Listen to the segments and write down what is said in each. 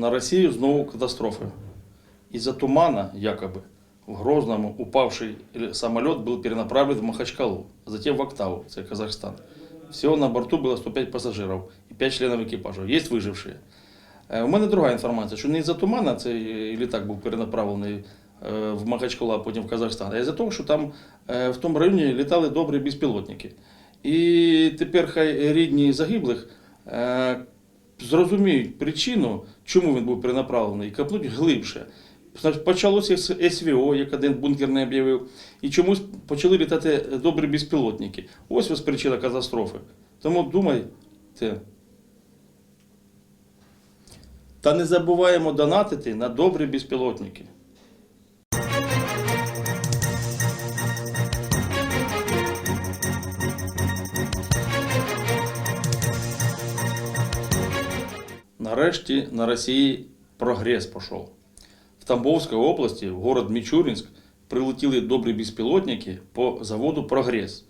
на Россию знову катастрофы. Из-за тумана, якобы, в Грозному упавший самолет был перенаправлен в Махачкалу, затем в Октаву, это Казахстан. Всего на борту было 105 пассажиров и 5 членов екіпажу. Є виживші. Е, У мене друга інформація, що не із-за тумана цей літак був перенаправлений е, в Махачкалу, а потім в Казахстан, а із-за того, що там е, в тому районі літали добрі безпілотники. І тепер хай рідні загиблих е, зрозуміють причину, чому він був перенаправлений, і копнуть глибше. Почалося з СВО, як один бункер не об'явив, і чомусь почали літати добрі безпілотники. Ось ось причина катастрофи. Тому думайте. Та не забуваємо донатити на добрі безпілотники. Нарешті на Росії прогрес пішов. В Тамбовській області, в город Мічуринськ, прилетіли добрі безпілотники по заводу Прогрес,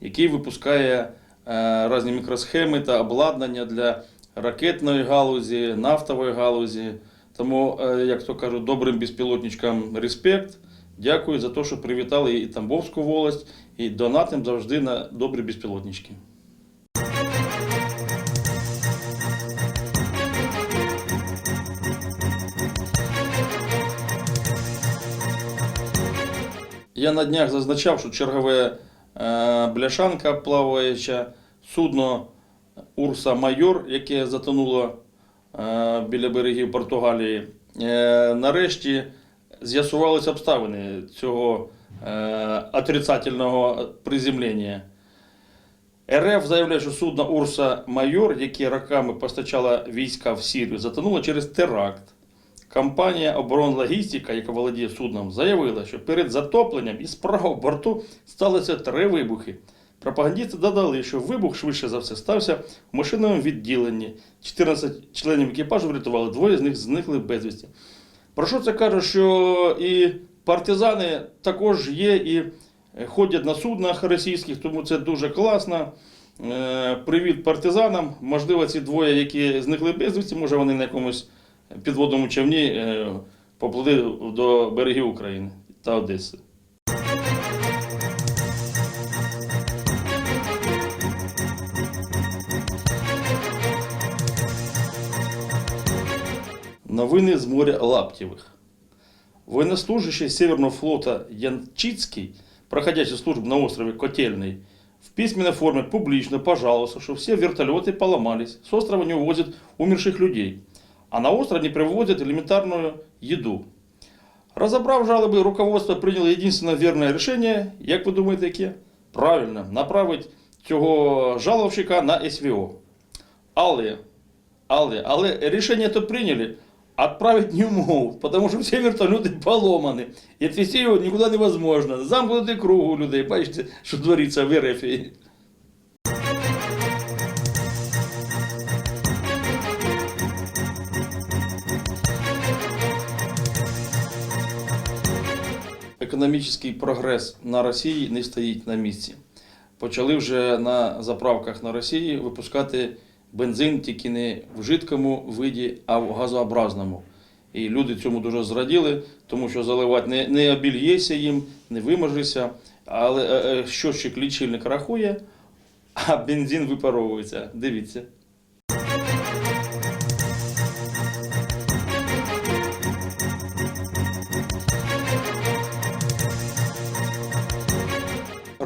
який випускає е, різні мікросхеми та обладнання для ракетної галузі, нафтової галузі. Тому, е, як то кажуть, добрим безпілотничкам респект. Дякую за те, що привітали і Тамбовську волость, і донатим завжди на добрі безпілотнички. Я на днях зазначав, що чергове е, бляшанка плаваюча, судно Урса Майор, яке затонуло е, біля берегів Португалії. Е, нарешті з'ясувалися обставини цього отрицательного приземлення. РФ заявляє, що судно Урса Майор, яке роками постачало війська в Сірію, затонуло через теракт. Компанія оборонлогістика, яка володіє судном, заявила, що перед затопленням із правого борту сталося три вибухи. Пропагандісти додали, що вибух швидше за все стався в машинному відділенні. 14 членів екіпажу врятували, двоє з них зникли безвісті. Про що це каже, що і партизани також є і ходять на суднах російських, тому це дуже класно. Е, Привіт партизанам. Можливо, ці двоє, які зникли безвісті, може вони на якомусь підводному човні е, поплили до берегів України та Одеси. Новини з моря Лаптєвих. Военнослужащий Северного флота Янчицкий, проходящий службу на острове Котельный, в письменной форме публично пожаловался, что все вертолеты поломались, с острова не увозят умерших людей, а на остров не привозят элементарную еду. Разобрав жалоби, руководство прийняло єдине верне рішення, як ви думаєте, яке? Правильно, направити цього жалобщика на СВО. Але, але, але рішення то прийняли, отправить не могут, потому что все вертолеты поломаны. И отвезти его никуда невозможно. Замкнутый круг у людей. Бачите, що твориться в РФ. Економічний прогрес на Росії не стоїть на місці. Почали вже на заправках на Росії випускати бензин тільки не в жидкому виді, а в газообразному. І люди цьому дуже зраділи, тому що заливати не, не обільєся їм, не виможешся. Але е, е, щочик лічильник рахує, а бензин випаровується. Дивіться.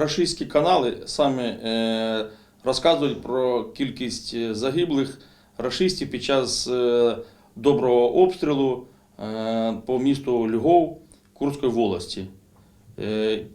Рашистські канали самі е, розказують про кількість е, загиблих рашистів під час е, доброго обстрілу по місту Львов Курської волості.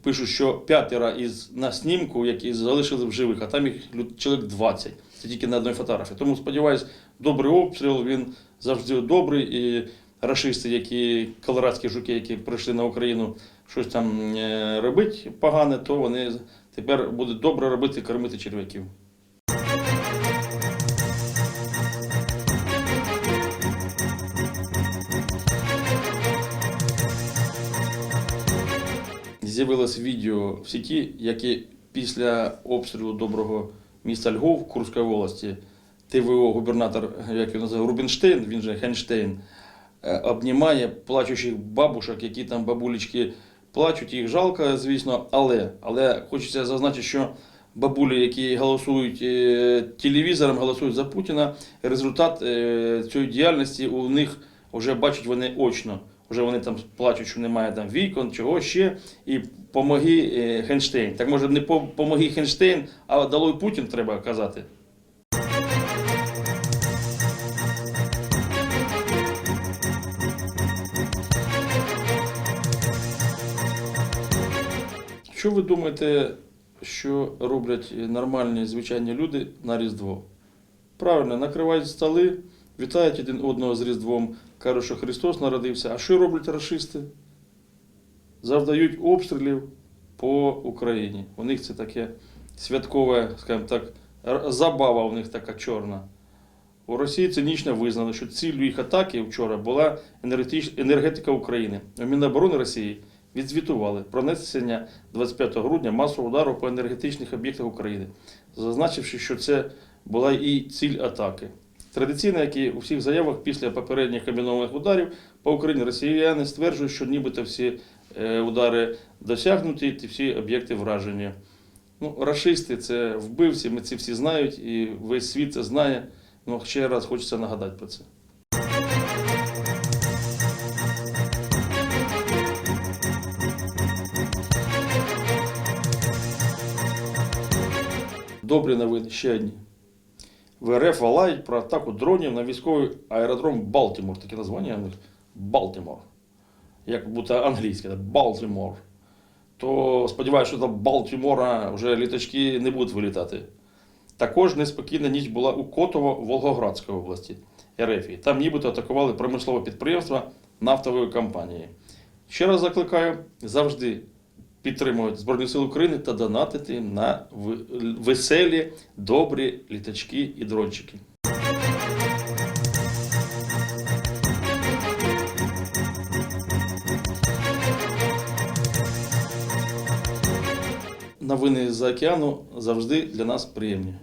Пишуть, що п'ятеро із на снімку, які залишили в живих, а там їх чоловік 20. Це тільки на одній фотографії. Тому сподіваюсь, добрий обстріл, він завжди добрий. І рашисти, які колорадські жуки, які прийшли на Україну щось там е, робити погане, то вони тепер будуть добре робити, кормити черв'яків. З'явилось відео в сіті, яке після обстрілу доброго міста Львов Курської області ТВО губернатор, як він називає, Рубінштейн, він же Хенштейн, е, обнімає плачучих бабушок, які там бабулечки плачуть, їх жалко, звісно, але, але хочеться зазначити, що бабулі, які голосують е, телевізором, голосують за Путіна, результат е, цієї діяльності у них вже бачать вони очно. Вже вони там плачуть, що немає там вікон, чого ще, і помоги е, Хенштейн. Так може не по- помоги Хенштейн, а долой Путін треба казати. Що ви думаєте, що роблять нормальні звичайні люди на Різдво? Правильно, накривають столи, вітають один одного з Різдвом, кажуть, що Христос народився. А що роблять расисти? Завдають обстрілів по Україні. У них це таке святкове, скажімо так, забава у них така чорна. У Росії цинічно визнано, що ціллю їх атаки вчора була енергетика України. У Міноборони Росії відзвітували про нанесення 25 грудня масового удару по енергетичних об'єктах України, зазначивши, що це була і ціль атаки. Традиційно, як і у всіх заявах після попередніх комбінованих ударів по Україні, росіяни стверджують, що нібито всі е, удари досягнуті, і всі об'єкти вражені. Ну, рашисти це вбивці, ми це всі знають, і весь світ це знає. Ну, ще раз хочеться нагадати про це. Добрі новини, ще одні. В РФ валають про атаку дронів на військовий аеродром Балтімор. Таке названня у них Балтімор. Як будто англійське, Балтімор. То сподіваюся, що до Балтімора вже літачки не будуть вилітати. Також неспокійна ніч була у Котово Волгоградської області РФ. Там нібито атакували промислове підприємство нафтової компанії. Ще раз закликаю завжди підтримувати Збройні Сили України та донатити на веселі, добрі літачки і дрончики. Новини з-за океану завжди для нас приємні.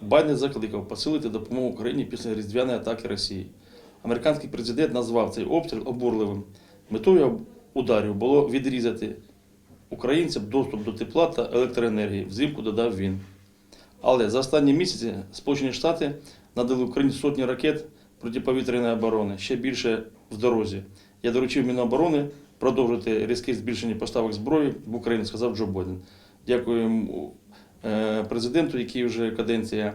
Байден закликав посилити допомогу Україні після різдвяної атаки Росії. Американський президент назвав цей обстріл обурливим. Метою ударів було відрізати українцям доступ до тепла та електроенергії. Взимку додав він. Але за останні місяці Сполучені Штати надали Україні сотні ракет протиповітряної оборони, ще більше в дорозі. Я доручив Міноборони продовжити різке збільшення поставок зброї в Україну, сказав Джо Байден. Дякую е, президенту, який вже каденція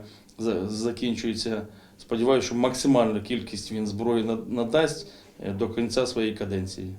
закінчується. Сподіваюся, що максимальну кількість він зброї надасть е, до кінця своєї каденції.